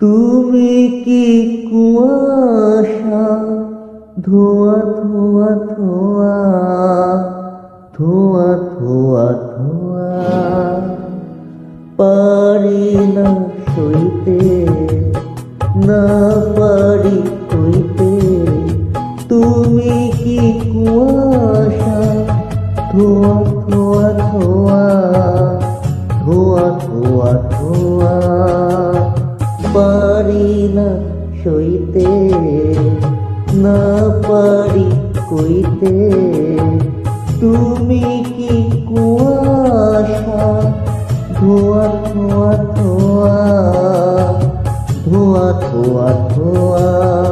তুমি কি কুয়াশা? ধোয়া ধোয়া ধোয়া ধোয়া ধোয়া ধোয়া। পারি না সইতে না পারি ধোয়া ধোয়া ধোয়া ধোয়া ধোয়া ধোয়া। পারি না সইতে, না পারি কইতে। তুমি কি কুয়াশা? ধোয়া ধোয়া ধোয়া ধোয়া ধোয়া ধোয়া।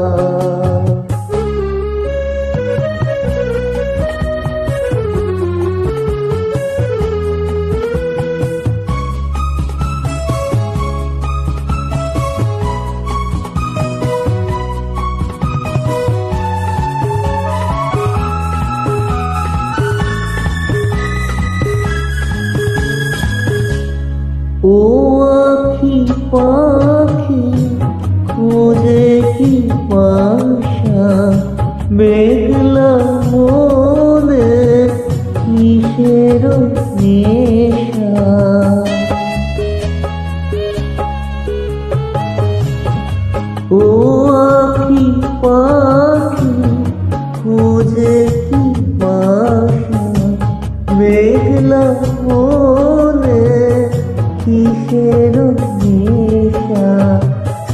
ও আখি পাখি খুঁজে কি পাশা মেঘলা মনে কিসের ও আখি পাখি খুঁজে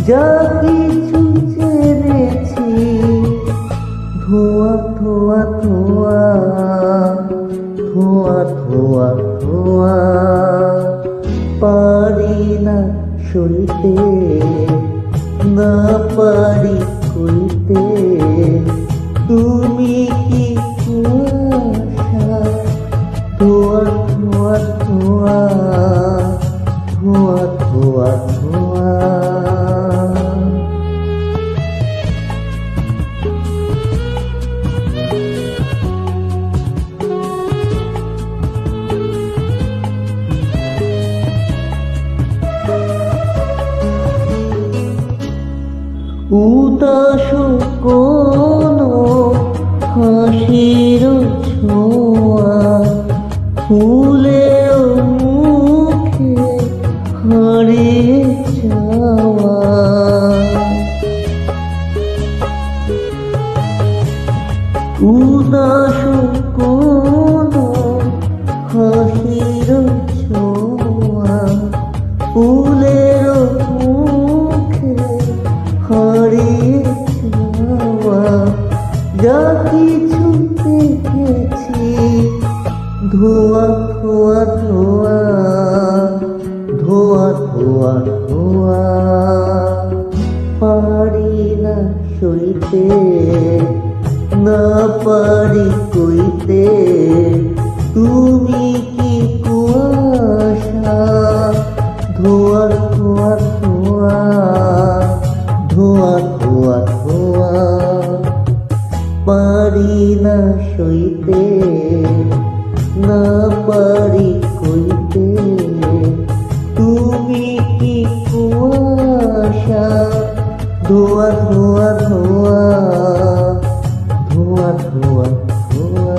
যা কিছু ছেড়েছি ধোয়া ধোয়া ধোয়া ধোয়া ধোয়া ধোয়া, পারি না সইতে, না পারি কইতে তুমি উদাস কোন হাসির ছোঁয়া ফুলের মুখে হারিয়ে যাওয়া উদাস কোন যা কিছু দেখেছি, ধোয়া ধোয়া ধোয়া ধোয়া ধোয়া ধোয়া। পারি না সইতে, না পারি কইতে, তুমি কি কুয়াশা? ধোয়া ধোয়া ধোয়া ধোয়া ধোয়া ধোয়া। পারি না সইতে না পারি কইতে তুমি কি কুয়াশা ধোয়া ধোয়া ধোয়া ধোয়া ধোয়া ধোয়া